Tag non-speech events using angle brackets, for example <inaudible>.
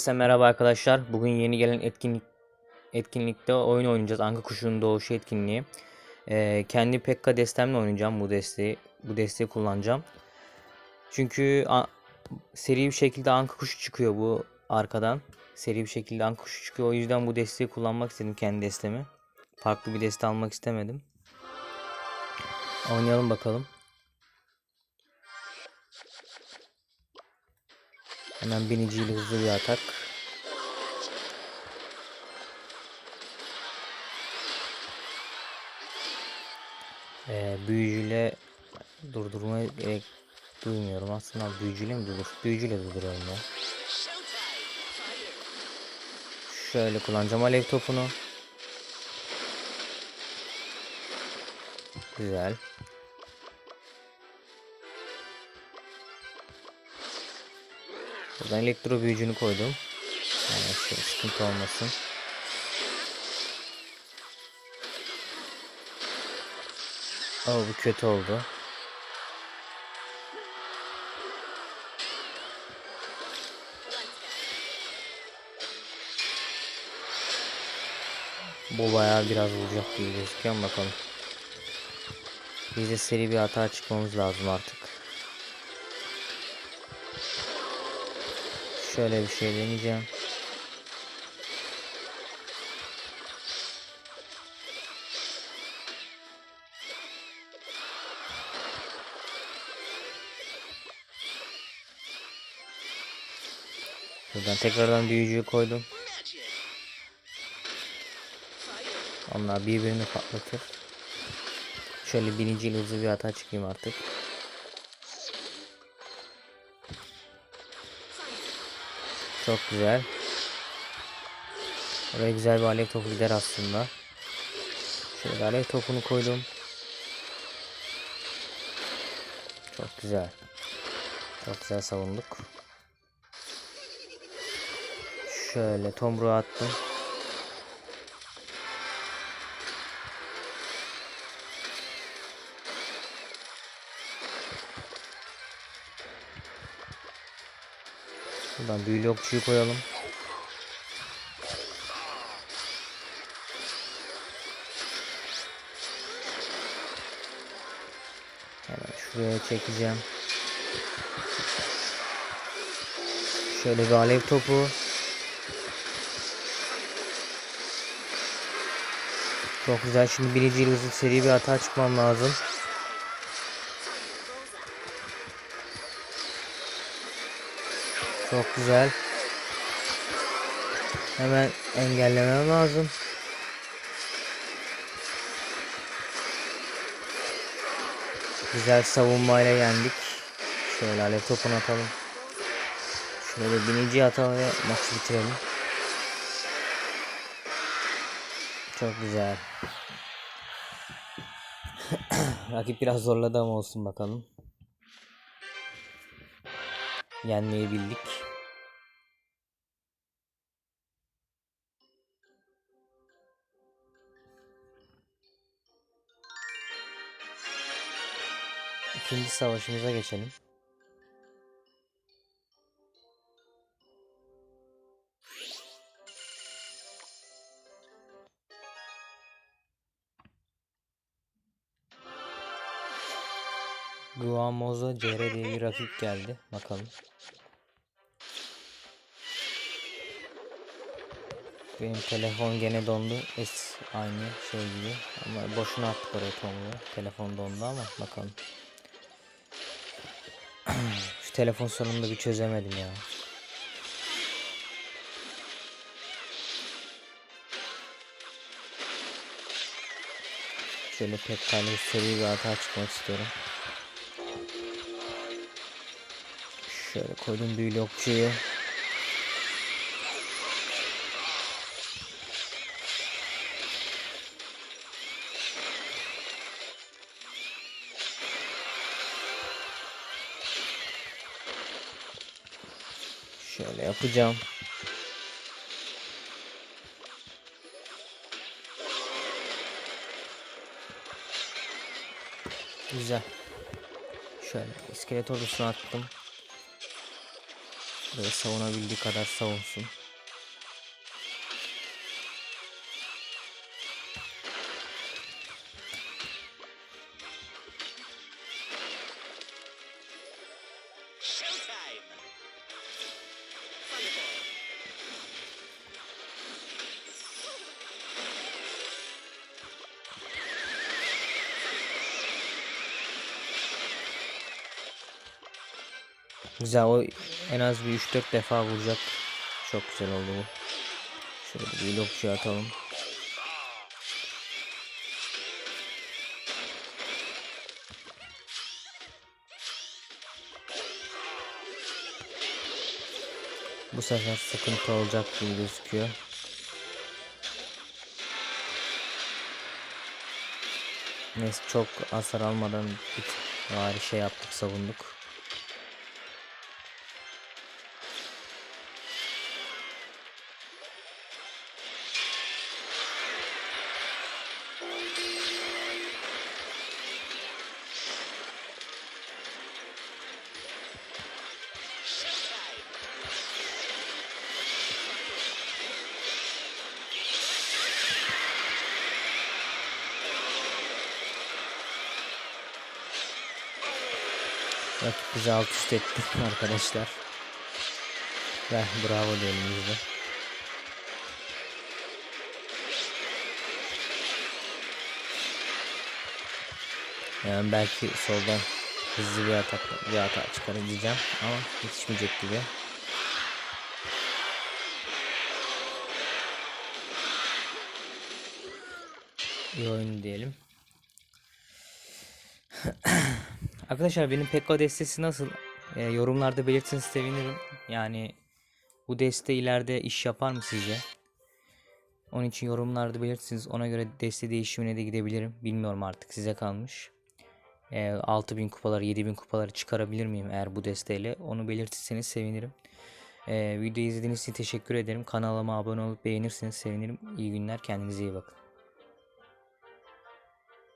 Herkese merhaba arkadaşlar. Bugün yeni gelen etkinlik etkinlikte oyun oynayacağız. Anka Kuşu'nun doğuşu etkinliği. Ee, kendi Pekka destemle oynayacağım bu desteği. Bu desteği kullanacağım. Çünkü seri bir şekilde Anka Kuşu çıkıyor bu arkadan. Seri bir şekilde Anka Kuşu çıkıyor. O yüzden bu desteği kullanmak istedim kendi destemi. Farklı bir deste almak istemedim. Oynayalım bakalım. Hemen biniciyle hızlı bir atak. Ee, büyücüyle durdurmaya gerek duymuyorum. Aslında büyücüyle mi durdur? Büyücüyle durduruyorum ya. Şöyle kullanacağım alev topunu. Güzel. Buradan elektro büyücünü koydum. Yani şey, sıkıntı olmasın. Oo bu kötü oldu. Bu bayağı biraz vuracak gibi gözüküyor ama bakalım. Bize seri bir hata çıkmamız lazım artık. Şöyle bir şey deneyeceğim. Buradan tekrardan büyücüyü koydum. Onlar birbirini patlatır. Şöyle birinciyle hızlı bir hata çıkayım artık. Çok güzel. Oraya güzel bir alev topu gider aslında. Şöyle alev topunu koydum. Çok güzel. Çok güzel savunduk. Şöyle tomruğu attım. Buradan büyülü okçuyu koyalım. Hemen şuraya çekeceğim. Şöyle bir alev topu. Çok güzel. Şimdi birinci hızlı seri bir hata çıkmam lazım. Çok güzel. Hemen engellemem lazım. Güzel savunmayla yendik. Şöyle alev topunu atalım. Şöyle binici atalım ve maçı bitirelim. Çok güzel. <coughs> Rakip biraz zorladı ama olsun bakalım. Yenmeyi bildik. İkinci savaşımıza geçelim. Guamozo CR diye bir rakip geldi. Bakalım. Benim telefon gene dondu. Es aynı şey gibi. Ama boşuna attık oraya tomluğu. Telefon dondu ama bakalım. <clears throat> Şu telefon sorununu bir çözemedim ya. Şöyle pekala seri bir hata çıkmak istiyorum. Şöyle koydum büyülü okçuyu. Şöyle yapacağım. Güzel. Şöyle iskelet ordusunu attım. Burayı savunabildiği kadar savunsun. Güzel o en az bir 3-4 defa vuracak. Çok güzel oldu bu. Şöyle bir lokçu atalım. Bu sefer sıkıntı olacak gibi gözüküyor. Neyse çok hasar almadan bir bari şey yaptık savunduk. Rakip bizi alt üst etti <laughs> arkadaşlar. Ve bravo diyelim biz de. Yani belki soldan hızlı bir atak bir atak çıkarır diyeceğim ama yetişmeyecek gibi. İyi oyun diyelim. <clears throat> Arkadaşlar benim Pekka destesi nasıl? Ee, yorumlarda belirtseniz sevinirim. Yani bu deste ileride iş yapar mı sizce? Onun için yorumlarda belirtsiniz. Ona göre deste değişimine de gidebilirim. Bilmiyorum artık size kalmış. Ee, 6000 kupaları 7000 kupaları çıkarabilir miyim eğer bu desteyle? Onu belirtirseniz sevinirim. Ee, videoyu izlediğiniz için teşekkür ederim. Kanalıma abone olup beğenirseniz sevinirim. İyi günler. Kendinize iyi bakın.